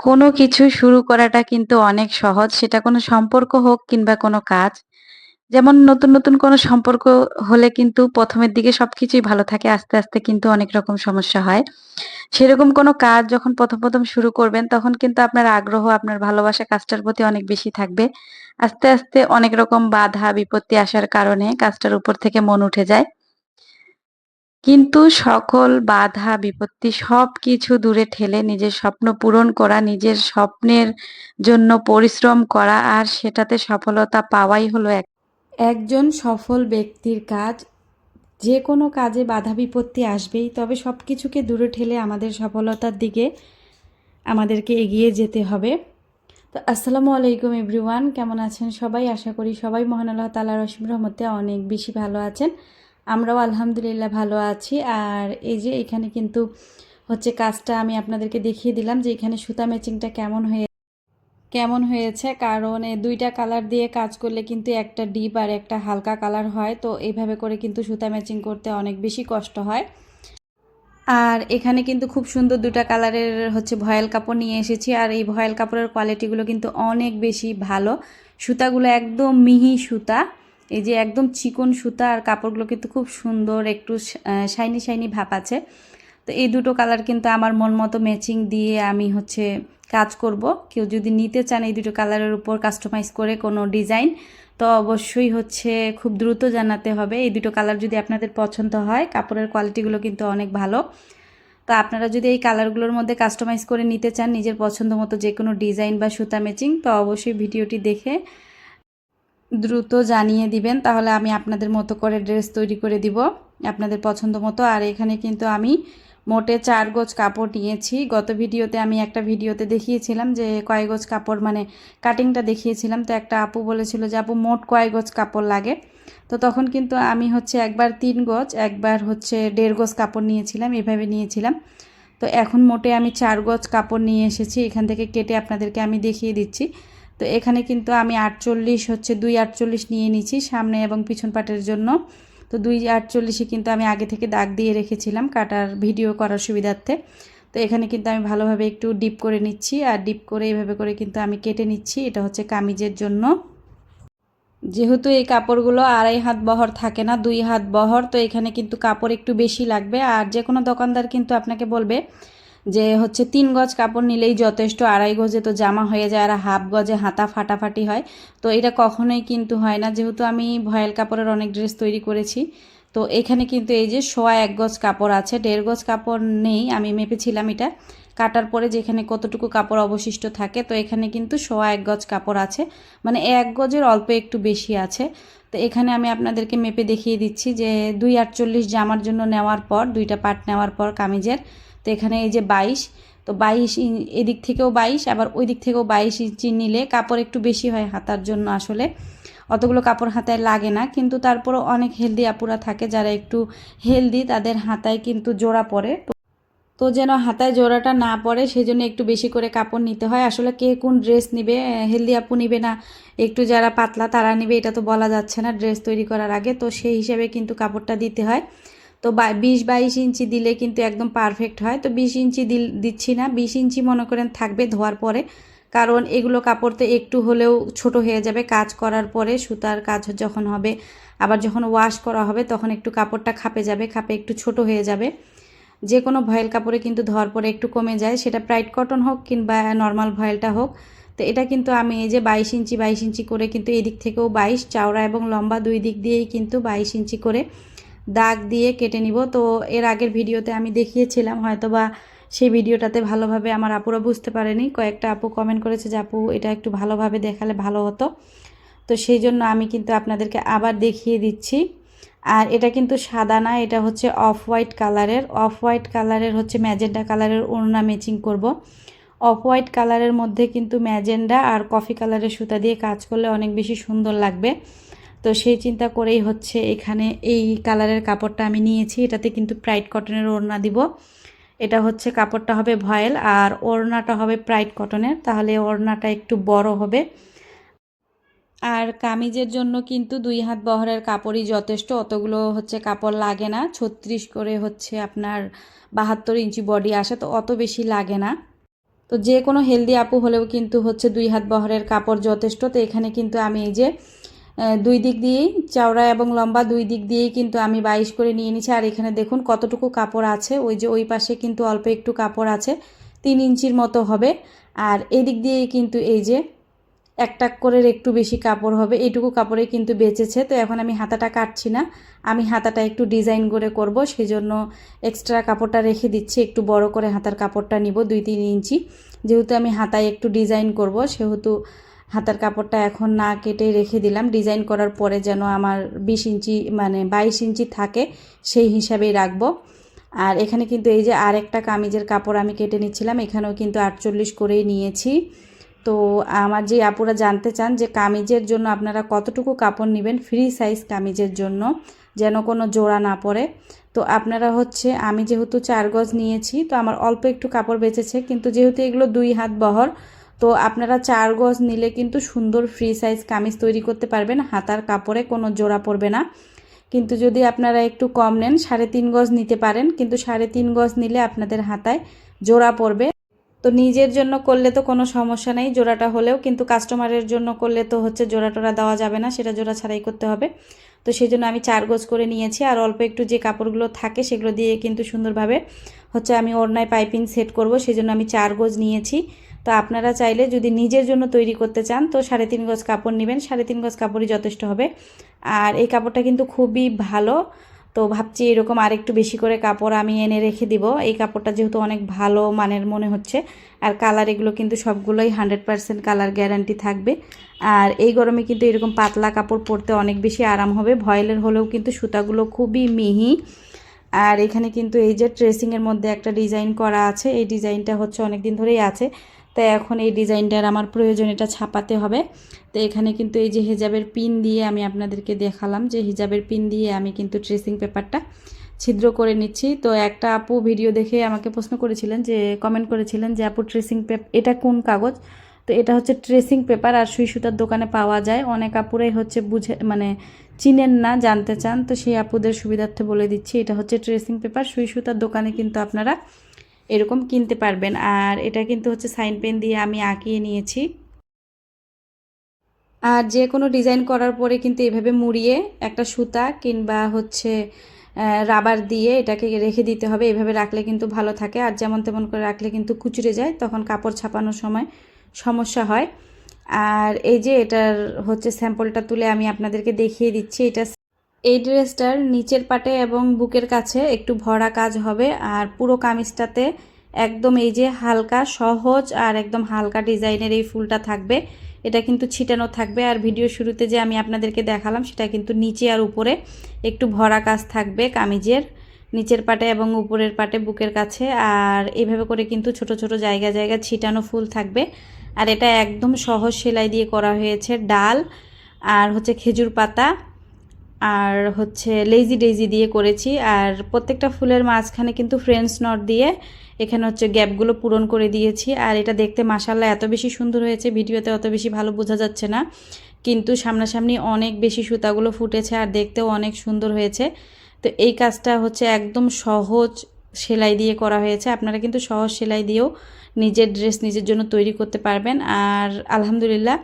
কোনো কিছু শুরু করাটা কিন্তু অনেক সহজ। সেটা কোনো সম্পর্ক হোক কিংবা কোনো কাজ। যেমন নতুন, নতুন কোনো সম্পর্ক হলে কিন্তু ১ম এর দিকে সবকিছুই ভালো থাকে। আস্তে, আস্তে কিন্তু অনেক রকম সমস্যা হয়। সেরকম কোনো কাজ যখন ১ম, ১ম শুরু করবেন তখন কিন্তু আপনার আগ্রহ, আপনার ভালোবাসা কাজটার প্রতি অনেক বেশি থাকবে। আস্তে, আস্তে অনেক রকম বাধা বিপত্তি আসার কারণে কাজটার উপর থেকে মন উঠে যায়। কিন্তু সকল বাধা বিপত্তি সব কিছু দূরে ঠেলে নিজের স্বপ্ন পূরণ করা, নিজের স্বপ্নের জন্য পরিশ্রম করা আর সেটাতে সফলতা পাওয়াই হলো এক একজন সফল ব্যক্তির কাজ। যে কোনো কাজে বাধা বিপত্তি আসবেই। তবে সব কিছুকে দূরে ঠেলে আমাদের সফলতার দিকে আমাদেরকে এগিয়ে যেতে হবে। তো আসসালামু আলাইকুম এভরিওয়ান কেমন আছেন সবাই আশা করি সবাই মহান আল্লাহ তাআলার অসীম রহমতে অনেক বেশি ভালো আছেন আমরাও আলহামদুলিল্লাহ ভালো আছি। আর এই যে এখানে কিন্তু হচ্ছে কাজটা আমি আপনাদেরকে দেখিয়ে দিলাম যে এখানে সুতা ম্যাচিংটা কেমন হয়ে কেমন হয়েছে। কারণ দুইটা কালার দিয়ে কাজ করলে কিন্তু একটা ডিপ আর একটা হালকা কালার হয়। তো এইভাবে করে কিন্তু সুতা ম্যাচিং করতে অনেক বেশি কষ্ট হয়। আর এখানে কিন্তু খুব সুন্দর দুটা কালারের হচ্ছে ভয়েল কাপড় নিয়ে এসেছি। আর এই ভয়েল কাপড়ের কোয়ালিটিগুলো কিন্তু অনেক বেশি ভালো। সুতাগুলো একদম মিহি সুতা। এই যে একদম চিকন সুতা আর কাপড়গুলো কিন্তু খুব সুন্দর, একটু শাইনি শাইনি ভাব আছে। তো এই দুটো কালার কিন্তু আমার মন মতো ম্যাচিং দিয়ে আমি হচ্ছে কাজ করব। কেউ যদি নিতে চান এই দুটো কালারের উপর কাস্টমাইজ করে কোনো ডিজাইন তো অবশ্যই হচ্ছে খুব দ্রুত জানাতে হবে। এই দুটো কালার যদি আপনাদের পছন্দ হয়, কাপড়ের কোয়ালিটিগুলো কিন্তু অনেক ভালো। তো আপনারা যদি এই কালারগুলোর মধ্যে কাস্টমাইজ করে নিতে চান, নিজের পছন্দ মতো যে কোনো ডিজাইন বা সুতা ম্যাচিং তো অবশ্যই ভিডিওটি দেখে দ্রুত জানিয়ে দিবেন, তাহলে আমি আপনাদের মতো করে ড্রেস তৈরি করে দিব, আপনাদের পছন্দ মতো। আর এখানে কিন্তু আমি মোটে চার গোজ কাপড় নিয়েছি। গত ভিডিওতে আমি একটা ভিডিওতে দেখিয়েছিলাম যে কয় গোজ কাপড় মানে কাটিংটা দেখিয়েছিলাম। তো একটা আপু বলেছিল যে, আপু, মোট কয় গোজ কাপড় লাগে? তো তখন কিন্তু আমি হচ্ছে একবার তিন গোজ, একবার হচ্ছে দেড় গোজ কাপড় নিয়েছিলাম, এভাবে নিয়েছিলাম। তো এখন মোটে আমি চার গোজ কাপড় নিয়ে এসেছি। এখান থেকে কেটে আপনাদেরকে আমি দেখিয়ে দিচ্ছি। তো এখানে কিন্তু আমি আটচল্লিশ হচ্ছে দুই আটচল্লিশ নিয়ে নিচ্ছি সামনে এবং পিছন পাটের জন্য। তো দুই আটচল্লিশে কিন্তু আমি আগে থেকে দাগ দিয়ে রেখেছিলাম কাটার ভিডিও করার সুবিধার্থে। তো এখানে কিন্তু আমি ভালোভাবে একটু ডিপ করে নিচ্ছি আর ডিপ করে এইভাবে করে কিন্তু আমি কেটে নিচ্ছি। এটা হচ্ছে কামিজের জন্য। যেহেতু এই কাপড়গুলো আড়াই হাত বহর থাকে না, দুই হাত বহর, তো এখানে কিন্তু কাপড় একটু বেশি লাগবে। আর যে কোনো দোকানদার কিন্তু আপনাকে বলবে যে হচ্ছে তিন গজ কাপড় নিলেই যথেষ্ট, আড়াই গজে তো জামা হয়ে যায় আর হাফ গজে হাতা ফাটাফাটি হয়। তো এটা কখনোই কিন্তু হয় না। যেহেতু আমি ভয়েল কাপড়ের অনেক ড্রেস তৈরি করেছি, তো এখানে কিন্তু এই যে সোয়া এক গজ কাপড় আছে, দেড় গজ কাপড় নেই, আমি মেপেছিলাম এটা। কাটার পরে যেখানে কতটুকু কাপড় অবশিষ্ট থাকে, তো এখানে কিন্তু সোয়া এক গজ কাপড় আছে। মানে এক গজের অল্প একটু বেশি আছে। তো এখানে আমি আপনাদেরকে মেপে দেখিয়ে দিচ্ছি যে দুই আটচল্লিশ জামার জন্য নেওয়ার পর, দুইটা পাট নেওয়ার পর কামিজের তো এখানে এই যে বাইশ, তো বাইশ এদিক থেকেও বাইশ, আবার ওই দিক থেকেও বাইশ ইঞ্চি নিলে কাপড় একটু বেশি হয় হাতার জন্য আসলে। অতগুলো কাপড় হাতায় লাগে না, কিন্তু তারপরও অনেক হেলদি আপুরা থাকে যারা একটু হেলদি, তাদের হাতায় কিন্তু জোড়া পড়ে তো যেন হাতায় জোড়াটা না পড়ে সেজন্য একটু বেশি করে কাপড় নিতে হয়। আসলে কে কোন ড্রেস নিবে, হেলদি আপু নিবে না, একটু যারা পাতলা তারা নিবে, এটা তো বলা যাচ্ছে না ড্রেস তৈরি করার আগে। তো সেই হিসেবে কিন্তু কাপড়টা দিতে হয়। তো বিশ বাইশ ইঞ্চি দিলে কিন্তু একদম পারফেক্ট হয়। তো বিশ ইঞ্চি দিল, দিচ্ছি না, বিশ ইঞ্চি মনে করেন থাকবে ধোয়ার পরে। কারণ এগুলো কাপড় তো একটু হলেও ছোট হয়ে যাবে, কাজ করার পরে সুতার কাজ যখন হবে, আবার যখন ওয়াশ করা হবে তখন একটু কাপড়টা খাপে যাবে, খাপে একটু ছোট হয়ে যাবে। যে কোনো ভয়েল কাপড়ে কিন্তু ধোয়ার পরে একটু কমে যায়, সেটা প্রাইট কটন হোক কিংবা নর্মাল ভয়েলটা হোক। তো এটা কিন্তু আমি এই যে বাইশ ইঞ্চি বাইশ ইঞ্চি করে কিন্তু এই দিক থেকেও বাইশ, চাওড়া এবং লম্বা দুই দিক দিয়েই কিন্তু বাইশ ইঞ্চি করে দাগ দিয়ে কেটে নিব। তো এর আগের ভিডিওতে আমি দেখিয়েছিলাম হয়তো বা সেই ভিডিওটাতে ভালোভাবে আমার আপুরা বুঝতে পারেনি। কয়েকটা আপু কমেন্ট করেছে যে, আপু, এটা একটু ভালোভাবে দেখালে ভালো হতো। তো সেই জন্য আমি কিন্তু আপনাদেরকে আবার দেখিয়ে দিচ্ছি। আর এটা কিন্তু সাদা না, এটা হচ্ছে অফ হোয়াইট কালারের। অফ হোয়াইট কালারের হচ্ছে ম্যাজেন্ডা কালারের ওড়না ম্যাচিং করব। অফ হোয়াইট কালারের মধ্যে কিন্তু ম্যাজেন্ডা আর কফি কালারের সুতা দিয়ে কাজ করলে অনেক বেশি সুন্দর লাগবে। তো সেই চিন্তা করেই হচ্ছে এখানে এই কালারের কাপড়টা আমি নিয়েছি। এটাতে কিন্তু প্রাইড কটনের ওড়না দিব। এটা হচ্ছে কাপড়টা হবে ভয়েল আর ওড়নাটা হবে প্রাইড কটনের তাহলে ওড়নাটা একটু বড় হবে। আর কামিজের জন্য কিন্তু দুই হাত বহরের কাপড়ই যথেষ্ট। অতগুলো হচ্ছে কাপড় লাগে না। ছত্রিশ করে হচ্ছে আপনার বাহাত্তর ইঞ্চি বডি আসে, তো অত বেশি লাগে না। তো যে কোনো হেলদি আপু হলেও কিন্তু হচ্ছে দুই হাত বহরের কাপড় যথেষ্ট। তো এখানে কিন্তু আমি এই যে দুই দিক দিয়েই, চওড়া এবং লম্বা দুই দিক দিয়েই কিন্তু আমি বাইশ করে নিয়ে নিচ্ছি আর এখানে দেখুন কতটুকু কাপড় আছে, ওই যে ওই পাশে কিন্তু অল্প একটু কাপড় আছে, তিন ইঞ্চির মতো হবে। আর এদিক দিয়েই কিন্তু এই যে এক টাক করে একটু বেশি কাপড় হবে এইটুকু কাপড়ে কিন্তু বেঁচেছে। তো এখন আমি হাতাটা কাটছি না, আমি হাতাটা একটু ডিজাইন করে করব সেই জন্য এক্সট্রা কাপড়টা রেখে দিচ্ছি। একটু বড় করে হাতার কাপড়টা নিব, দুই তিন ইঞ্চি। যেহেতু আমি হাতায় একটু ডিজাইন করব, সেহেতু হাতার কাপড়টা এখন না কেটে রেখে দিলাম। ডিজাইন করার পরে যেন আমার বিশ ইঞ্চি মানে বাইশ ইঞ্চি থাকে, সেই হিসাবেই রাখব। আর এখানে কিন্তু এই যে আরেকটা কামিজের কাপড় আমি কেটে নিচ্ছিলাম, এখানেও কিন্তু আটচল্লিশ করেই নিয়েছি। তো আমার যে আপুরা জানতে চান যে কামিজের জন্য আপনারা কতটুকু কাপড় নেবেন, ফ্রি সাইজ কামিজের জন্য, যেন কোনো জোড়া না পড়ে। তো আপনারা হচ্ছে, আমি যেহেতু চার গজ নিয়েছি, তো আমার অল্প একটু কাপড় বেঁচেছে, কিন্তু যেহেতু এগুলো দুই হাত বহর তো আপনারা চার গজ নিলে কিন্তু সুন্দর ফ্রি সাইজ কামিজ তৈরি করতে পারবেন। হাতার কাপড়ে কোনো জোড়া পড়বে না। কিন্তু যদি আপনারা একটু কম নেন, সাড়ে তিন গজ নিতে পারেন। কিন্তু সাড়ে তিন গজ নিলে আপনাদের হাতায় জোড়া পড়বে। তো নিজের জন্য করলে তো কোনো সমস্যা নেই। জোড়াটা হলেও কিন্তু কাস্টমারের জন্য করলে তো হচ্ছে জোড়া টোড়া দেওয়া যাবে না, সেটা জোড়া ছাড়াই করতে হবে। তো সেই জন্য আমি চার গোজ করে নিয়েছি। আর অল্প একটু যে কাপড়গুলো থাকে, সেগুলো দিয়ে কিন্তু সুন্দরভাবে হচ্ছে আমি ওড়নায় পাইপিং সেট করব। সেই জন্য আমি চার গোজ নিয়েছি। তো আপনারা চাইলে যদি নিজের জন্য তৈরি করতে চান, তো সাড়ে তিন গজ কাপড় নেবেন। সাড়ে তিন গজ কাপড়ই যথেষ্ট হবে। আর এই কাপড়টা কিন্তু খুবই ভালো। তো ভাবছি এরকম আরেকটু বেশি করে কাপড় আমি এনে রেখে দিব। এই কাপড়টা যেহেতু অনেক ভালো মানের মনে হচ্ছে। আর কালার এগুলো কিন্তু সবগুলোই হান্ড্রেড পারসেন্ট কালার গ্যারান্টি থাকবে। আর এই গরমে কিন্তু এরকম পাতলা কাপড় পরতে অনেক বেশি আরাম হবে। ভয়েলের হলেও কিন্তু সুতাগুলো খুবই মিহি। আর এখানে কিন্তু এই যে ট্রেসিংয়ের মধ্যে একটা ডিজাইন করা আছে। এই ডিজাইনটা হচ্ছে অনেক দিন ধরেই আছে। তাই এখন এই ডিজাইনটার আমার প্রয়োজন, এটা ছাপাতে হবে। তো এখানে কিন্তু এই যে হিজাবের পিন দিয়ে আমি আপনাদেরকে দেখালাম যে হিজাবের পিন দিয়ে আমি কিন্তু ট্রেসিং পেপারটা ছিদ্র করে নিচ্ছি। তো একটা আপু ভিডিও দেখে আমাকে প্রশ্ন করেছিলেন যে কমেন্ট করেছিলেন যে, আপু ট্রেসিং পেপার এটা কোন কাগজ? তো এটা হচ্ছে ট্রেসিং পেপার আর সুই সুতার দোকানে পাওয়া যায়। অনেক আপুরাই হচ্ছে বুঝে মানে চিনেন না, জানতে চান। তো সেই আপুদের সুবিধার্থে বলে দিচ্ছি, এটা হচ্ছে ট্রেসিং পেপার সুই সুতার দোকানে কিন্তু আপনারা এরকম কিনতে পারবেন। আর এটা কিন্তু হচ্ছে সাইন পেন দিয়ে আমি আঁকিয়ে নিয়েছি। আর যে কোনো ডিজাইন করার পরে কিন্তু এভাবে মুড়িয়ে একটা সুতা কিংবা হচ্ছে রাবার দিয়ে এটাকে রেখে দিতে হবে। এভাবে রাখলে কিন্তু ভালো থাকে। আর যেমন তেমন করে রাখলে কিন্তু কুচড়ে যায়। তখন কাপড় ছাপানোর সময় সমস্যা হয়। আর এই যে এটার হচ্ছে স্যাম্পলটা তুলে আমি আপনাদেরকে দেখিয়ে দিচ্ছি। এটা এই ড্রেসটার নিচের পাটে এবং বুকের কাছে একটু ভরা কাজ হবে, আর পুরো কামিজটাতে একদম এই যে হালকা, সহজ আর একদম হালকা ডিজাইনের এই ফুলটা থাকবে। এটা কিন্তু ছিটানো থাকবে, আর ভিডিও শুরুতে যে আমি আপনাদেরকে দেখালাম সেটা কিন্তু নিচে আর উপরে একটু ভরা কাজ থাকবে কামিজের, নিচের পাটে এবং উপরের পাটে বুকের কাছে, আর এভাবে করে কিন্তু ছোট ছোট জায়গা জায়গা ছিটানো ফুল থাকবে। আর এটা একদম সহজ সেলাই দিয়ে করা হয়েছে ডাল, আর হচ্ছে খেজুর পাতা আর হচ্ছে লেজি ডেজি দিয়ে করেছি। আর প্রত্যেকটা ফুলের মাঝখানে কিন্তু ফ্রেন্ডস নট দিয়ে এখানে হচ্ছে গ্যাপগুলো পূরণ করে দিয়েছি। আর এটা দেখতে মাসাল্লাহ এত বেশি সুন্দর হয়েছে, ভিডিওতে অত বেশি ভালো বোঝা যাচ্ছে না। কিন্তু সামনাসামনি অনেক বেশি সুতাগুলো ফুটেছে আর দেখতেও অনেক সুন্দর হয়েছে। তো এই কাজটা হচ্ছে একদম সহজ সেলাই দিয়ে করা হয়েছে। আপনারা কিন্তু সহজ সেলাই দিয়েও নিজের ড্রেস নিজের জন্য তৈরি করতে পারবেন। আর আলহামদুলিল্লাহ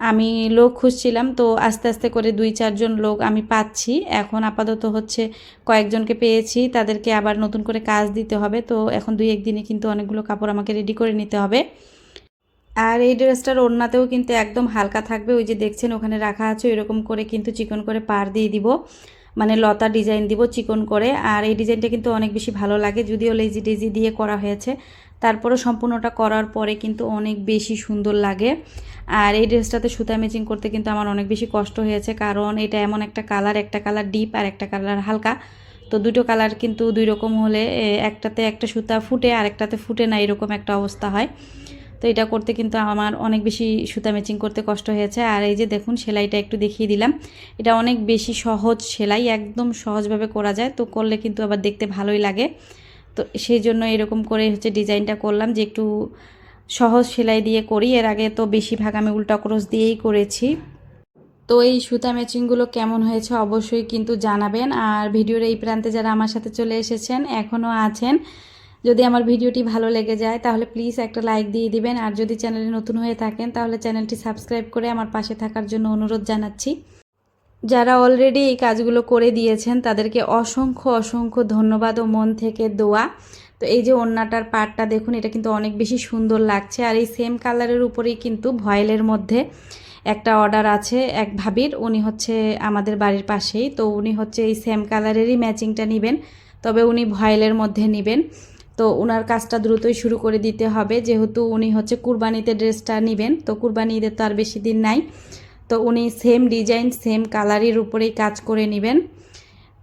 আমি লোক খুঁজছিলাম, তো আস্তে আস্তে করে দুই, চারজন লোক আমি পাচ্ছি। এখন আপাতত হচ্ছে কয়েকজনকে পেয়েছি, তাদেরকে আবার নতুন করে কাজ দিতে হবে। তো এখন দুই একদিনে কিন্তু অনেকগুলো কাপড় আমাকে রেডি করে নিতে হবে। আর এই ড্রেসটার ওড়নাতেও কিন্তু একদম হালকা থাকবে, ওই যে দেখছেন ওখানে রাখা আছে এরকম করে কিন্তু চিকন করে পার দিয়ে দিব। মানে লতা ডিজাইন দিব চিকন করে। আর এই ডিজাইনটা কিন্তু অনেক বেশি ভালো লাগে, যদিও লেজি ডেজি দিয়ে করা হয়েছে। তারপরে সম্পূর্ণটা করার পরে কিন্তু অনেক বেশি সুন্দর লাগে। আর এই ড্রেসটাতে সুতা ম্যাচিং করতে কিন্তু আমার অনেক বেশি কষ্ট হয়েছে, কারণ এটা এমন একটা কালার একটা কালার ডিপ আর একটা কালার হালকা। তো দুটো কালার কিন্তু দুই রকম হলে একটাতে একটা সুতা ফুটে আর একটাতে ফুটে না, এরকম একটা অবস্থা হয়। তো এটা করতে কিন্তু আমার অনেক বেশি সুতা ম্যাচিং করতে কষ্ট হয়েছে। আর এই যে দেখুন, সেলাইটা একটু দেখিয়ে দিলাম। এটা অনেক বেশি সহজ সেলাই, একদম সহজভাবে করা যায়। তো করলে কিন্তু আবার দেখতে ভালোই লাগে। তো সেই জন্য এরকম করে হচ্ছে ডিজাইনটা করলাম যে একটু সহজ সেলাই দিয়ে করি। এর আগে তো বেশিরভাগ আমি উল্টা ক্রস দিয়েই করেছি। তো এই সুতা ম্যাচিংগুলো কেমন হয়েছে অবশ্যই কিন্তু জানাবেন। আর ভিডিওর এই প্রান্তে যারা আমার সাথে চলে এসেছেন, এখনও আছেন যদি আমার ভিডিওটি ভালো লেগে যায়, তাহলে প্লিজ একটা লাইক দিয়ে দিবেন। আর যদি চ্যানেলে নতুন হয়ে থাকেন, তাহলে চ্যানেলটি সাবস্ক্রাইব করে আমার পাশে থাকার জন্য অনুরোধ জানাচ্ছি। যারা অলরেডি এই কাজগুলো করে দিয়েছেন, তাদেরকে অসংখ্য অসংখ্য ধন্যবাদ ও মন থেকে দোয়া। তো এই যে ওড়নাটার পাটটা দেখুন, এটা কিন্তু অনেক বেশি সুন্দর লাগছে। আর এই সেম কালারের উপরেই কিন্তু ভয়েলের মধ্যে একটা অর্ডার আছে এক ভাবির। উনি হচ্ছে আমাদের বাড়ির পাশেই। তো উনি হচ্ছে এই সেম কালারেরই ম্যাচিংটা নেবেন। তবে উনি ভয়েলের মধ্যে নেবেন। তো ওনার কাজটা দ্রুতই শুরু করে দিতে হবে। যেহেতু উনি হচ্ছে কুরবানিতে ড্রেসটা নেবেন, তো কুরবানি ঈদের তো আর বেশি দিন নাই। তো উনি সেম ডিজাইন সেম কালারের উপরেই কাজ করে নেবেন।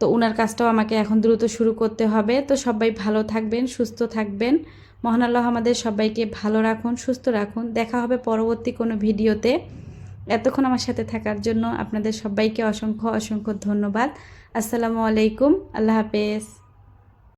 তো ওনার কাজটাও আমাকে এখন দ্রুত শুরু করতে হবে। তো সবাই ভালো থাকবেন, সুস্থ থাকবেন। মহান আল্লাহ আমাদের সবাইকে ভালো রাখুন, সুস্থ রাখুন। দেখা হবে পরবর্তী কোনো ভিডিওতে। এতক্ষণ আমার সাথে থাকার জন্য আপনাদের সবাইকে অসংখ্য অসংখ্য ধন্যবাদ। আসসালামু আলাইকুম। আল্লাহ হাফেজ।